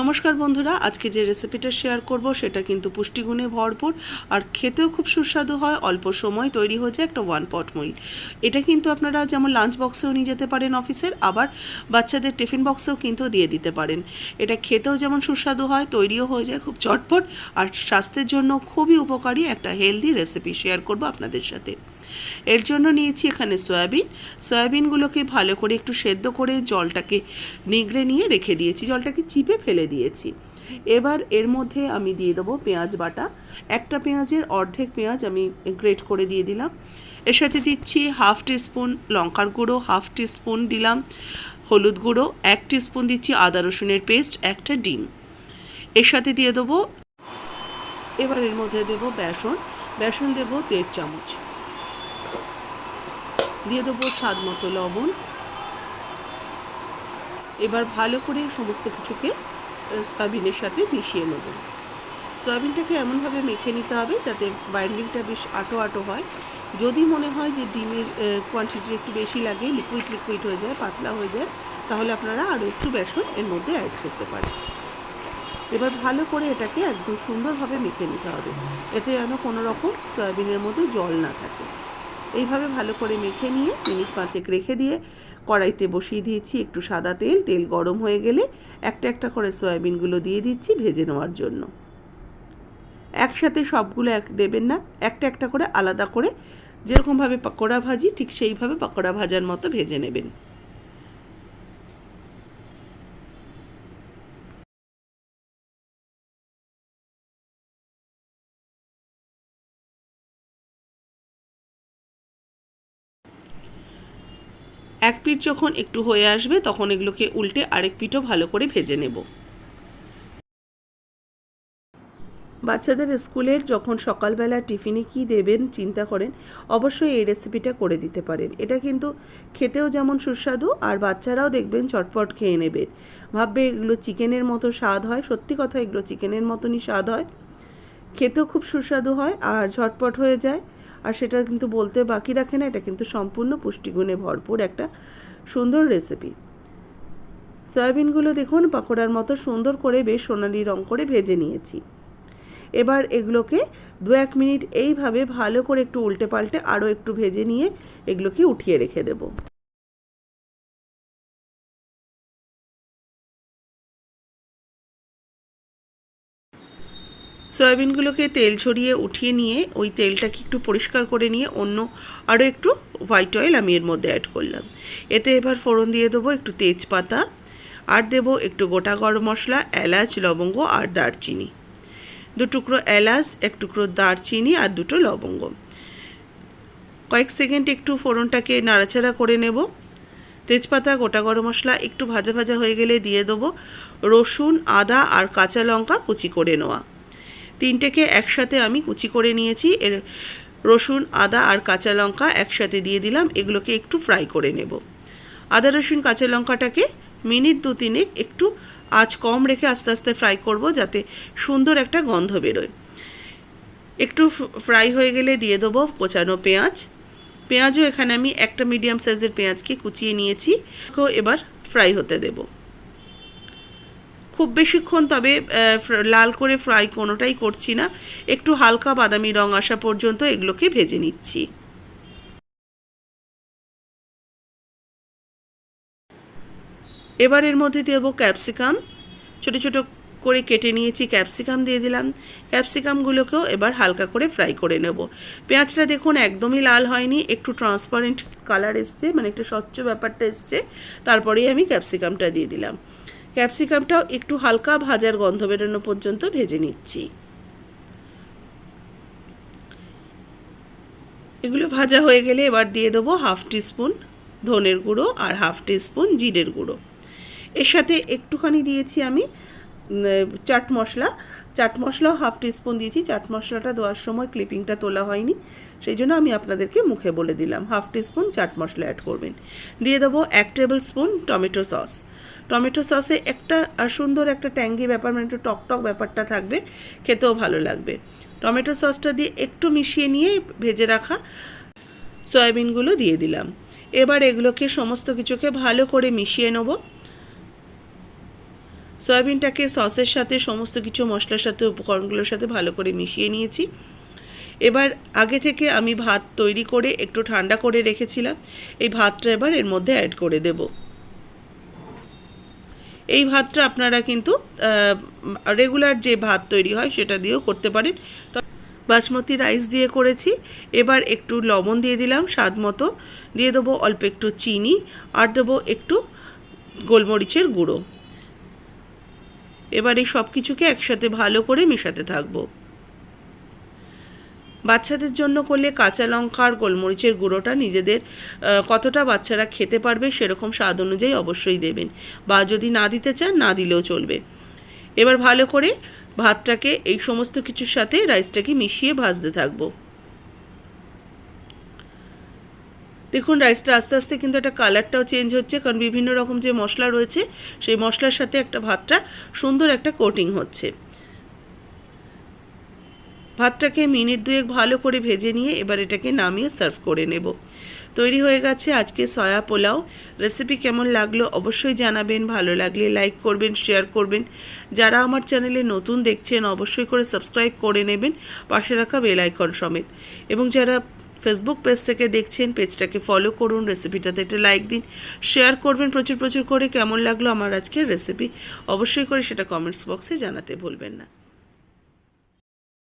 নমস্কার বন্ধুরা, আজকে যে রেসিপিটা শেয়ার করব সেটা কিন্তু পুষ্টিগুণে ভরপুর আর খেতেও খুব সুস্বাদু হয়, অল্প সময় তৈরি হয়ে যায় একটা ওয়ান পট মিল এটা কিন্তু আপনারা যেমন লাঞ্চ বক্সেও নিয়ে যেতে পারেন অফিসের আবার বাচ্চাদের টিফিন বক্সেও কিন্তু দিয়ে দিতে পারেন। এটা খেতেও যেমন সুস্বাদু হয়, তৈরিও হয়ে যায় খুব চটপট আর স্বাস্থ্যের জন্য খুবই উপকারী একটা হেলদি রেসিপি শেয়ার করব আপনাদের সাথে। এর জন্য নিয়েছি এখানে সয়াবিন। সয়াবিনগুলোকে ভালো করে একটু সেদ্ধ করে জলটাকে নিগড়ে নিয়ে রেখে দিয়েছি। জলটাকে চিপে ফেলে দিয়েছি। এবার এর মধ্যে আমি দিয়ে দেবো পেঁয়াজ বাটা। একটা পেঁয়াজের অর্ধেক পেঁয়াজ আমি গ্রেট করে দিয়ে দিলাম। এর সাথে দিচ্ছি হাফ টিস্পুন লঙ্কার গুঁড়ো, হাফ টিস্পুন দিলাম হলুদ গুঁড়ো, এক টিস্পুন দিচ্ছি আদা রসুনের পেস্ট, একটা ডিম। এর সাথে দিয়ে দেবো, এবার এর মধ্যে দেবো বেসন। বেসন দেবো দেড় চামচ। দিয়ে দেবো স্বাদ মতো লবণ। এবার ভালো করে সমস্ত কিছুকে সয়াবিনের সাথে মিশিয়ে নেব। সয়াবিনটাকে এমনভাবে মেখে নিতে হবে যাতে বাইন্ডিংটা বেশ আটো আটো হয়। যদি মনে হয় যে ডিমের কোয়ান্টিটি একটু বেশি লাগে লিকুইড লিকুইড হয়ে যায়, পাতলা হয়ে যায়, তাহলে আপনারা আরও একটু বেসন এর মধ্যে অ্যাড করতে পারেন। এবার ভালো করে এটাকে একদম সুন্দরভাবে মেখে নিতে হবে। এতে যেন কোনো রকম সয়াবিনের মধ্যে জল না থাকে। এইভাবে ভালো করে মেখে নিয়ে মিনিট পাঁচেক রেখে দিয়ে কড়াইতে বসিয়ে দিয়েছি একটু সাদা তেল তেল গরম হয়ে গেলে একটা একটা করে সয়াবিনগুলো দিয়ে দিচ্ছি ভেজে নেওয়ার জন্য। একসাথে সবগুলো এক দেবেন না, একটা একটা করে আলাদা করে যেরকমভাবে পাকোড়া ভাজি ঠিক সেইভাবে পাকোড়া ভাজার মতো ভেজে নেবেন। এক পিঠ যখন একটু হয়ে আসবে, তখন এগুলোকে উল্টে আরেক পিঠও ভালো করে ভেজে নেব। বাচ্চাদের স্কুলের যখন সকালবেলা টিফিনে কি দেবেন চিন্তা করেন, অবশ্যই এই রেসিপিটা করে দিতে পারেন। এটা কিন্তু খেতেও যেমন সুস্বাদু আর বাচ্চারাও দেখবেন চটপট খেয়ে নেবে। ভাববে এগুলো চিকেনের মতো স্বাদ হয়, সত্যি কথা এগুলো চিকেনের মতনই স্বাদ হয়। খেতেও খুব সুস্বাদু হয় আর ঝটপট হয়ে যায়। আর সেটা কিন্তু বলতে বাকি রাখে না, এটা কিন্তু সম্পূর্ণ পুষ্টিগুণে ভরপুর একটা সুন্দর রেসিপি সয়াবিনগুলো দেখুন, পাকোড়ার মতো সুন্দর করে বেশ সোনালি রং করে ভেজে নিয়েছি। এবার এগুলোকে দু এক মিনিট এইভাবে ভালো করে একটু উল্টে পাল্টে আরও একটু ভেজে নিয়ে এগুলোকে উঠিয়ে রেখে দেবো। সয়াবিনগুলোকে তেল ছড়িয়ে উঠিয়ে নিয়ে ওই তেলটাকে একটু পরিষ্কার করে নিয়ে অন্য আরও একটু হোয়াইট অয়েল আমি এর মধ্যে অ্যাড করলাম। এতে এবার ফোড়ন দিয়ে দেবো একটু তেজপাতা, আর দেবো একটু গোটা গরম মশলা, এলাচ, লবঙ্গ আর দারচিনি। দু টুকরো এলাচ, এক টুকরো দারচিনি আর দুটো লবঙ্গ। কয়েক সেকেন্ড একটু ফোড়নটাকে নাড়াচাড়া করে নেব। তেজপাতা, গোটা গরম মশলা একটু ভাজা ভাজা হয়ে গেলে দিয়ে দেবো রসুন, আদা আর কাঁচা লঙ্কা কুচি করে নেওয়া। তিনটেকে একসাথে আমি কুচি করে নিয়েছি। এর রসুন, আদা আর কাঁচা লঙ্কা একসাথে দিয়ে দিলাম। এগুলোকে একটু ফ্রাই করে নেব। আদা, রসুন, কাঁচা লঙ্কাটাকে মিনিট দু তিনেক একটু আঁচ কম রেখে আস্তে আস্তে ফ্রাই করব যাতে সুন্দর একটা গন্ধ বেরোয়। একটু ফ্রাই হয়ে গেলে দিয়ে দেবো কোচানো পেঁয়াজ। পেঁয়াজও এখানে আমি একটা মিডিয়াম সাইজের পেঁয়াজকে কুচিয়ে নিয়েছি। এবার ফ্রাই হতে দেবো। খুব বেশিক্ষণ তবে লাল করে ফ্রাই কোনোটাই করছি না। একটু হালকা বাদামি রং আসা পর্যন্ত এগুলোকে ভেজে নিচ্ছি। এবার এর মধ্যে দেবো ক্যাপসিকাম। ছোটো ছোটো করে কেটে নিয়েছি, ক্যাপসিকাম দিয়ে দিলাম। ক্যাপসিকামগুলোকেও এবার হালকা করে ফ্রাই করে নেব। পেঁয়াজটা দেখুন একদমই লাল হয়নি, একটু ট্রান্সপারেন্ট কালার এসছে মানে একটু স্বচ্ছ ব্যাপারটা এসছে। তারপরেই আমি ক্যাপসিকামটা দিয়ে দিলাম। ক্যাপসিকামটাও একটু হালকা ভাজার গন্ধ বেরোনো পর্যন্ত ভেজে নিচ্ছি। এগুলো ভাজা হয়ে গেলে এবার দিয়ে দেবো হাফ টিস্পুন ধনের গুঁড়ো আর হাফ টিস্পুন জিরের গুঁড়ো। এর সাথে একটুখানি দিয়েছি আমি চাট মশলা। চাট মশলাও হাফ টিস্পুন দিয়েছি। চাট মশলাটা দেওয়ার সময় ক্লিপিংটা তোলা হয়নি, সেই জন্য আমি আপনাদেরকে মুখে বলে দিলাম। Half teaspoon chaat masala add করবেন। দিয়ে দেবো এক tablespoon tomato sauce. Tomato সসে একটা আর সুন্দর একটা ট্যাঙ্গি ব্যাপার মানে একটু টকটক ব্যাপারটা থাকবে, খেতেও ভালো লাগবে। টমেটো সসটা দিয়ে একটু মিশিয়ে নিয়ে ভেজে রাখা সয়াবিনগুলো দিয়ে দিলাম। এবার এগুলোকে সমস্ত কিছুকে ভালো করে মিশিয়ে নেব। সয়াবিনটাকে সসের সাথে, সমস্ত কিছু মশলার সাথে, উপকরণগুলোর সাথে ভালো করে মিশিয়ে নিয়েছি। এবার আগে থেকে আমি ভাত তৈরি করে একটু ঠান্ডা করে রেখেছিলাম। এই ভাতটা এবার এর মধ্যে অ্যাড করে দেব। এই ভাতটা আপনারা কিন্তু রেগুলার যে ভাত তৈরি হয় সেটা দিয়েও করতে পারেন। বাসমতি রাইস দিয়ে করেছি। এবার একটু লবণ দিয়ে দিলাম, স্বাদ মতো। দিয়ে দেবো অল্প একটু চিনি আর দেবো একটু গোলমরিচের গুঁড়ো। এবার এই সব কিছুকে একসাথে ভালো করে মেশাতে থাকব। বাচ্চাদের জন্য করলে কাঁচা লঙ্কা আর গোলমরিচের গুঁড়োটা নিজেদের কতটা বাচ্চারা খেতে পারবে সেরকম স্বাদ অনুযায়ী অবশ্যই দেবেন। বা যদি না দিতে চান, না দিলেও চলবে। এবার ভালো করে ভাতটাকে এই সমস্ত কিছুর সাথে রাইসটাকে মিশিয়ে ভাজতে থাকব। দেখুন, রাইসটা আস্তে আস্তে কিন্তু একটা কালারটাও চেঞ্জ হচ্ছে, কারণ বিভিন্ন রকম যে মশলা রয়েছে, সেই মশলার সাথে একটা ভাতটা সুন্দর একটা কোটিং হচ্ছে। ভাতটাকে মিনিট দুয়েক ভালো করে ভেজে নিয়ে এবার এটাকে নামিয়ে সার্ভ করে নেব। তৈরি হয়ে গেছে আজকে সয়া পোলাও। রেসিপি কেমন লাগল অবশ্যই জানাবেন। ভালো লাগলে লাইক করবেন, শেয়ার করবেন। যারা আমার চ্যানেলে নতুন দেখছেন অবশ্যই করে সাবস্ক্রাইব করে নেবেন, পাশে থাকা বেল আইকন সমেত। এবং যারা ফেসবুক পেজ থেকে দেখছেন, পেজটাকে ফলো করুন, রেসিপিটাতে একটা লাইক দিন, শেয়ার করবেন, প্রচুর প্রচুর করে। কেমন লাগল আমার আজকের রেসিপি অবশ্যই করে সেটা কমেন্টস বক্সে জানাতে ভুলবেন না।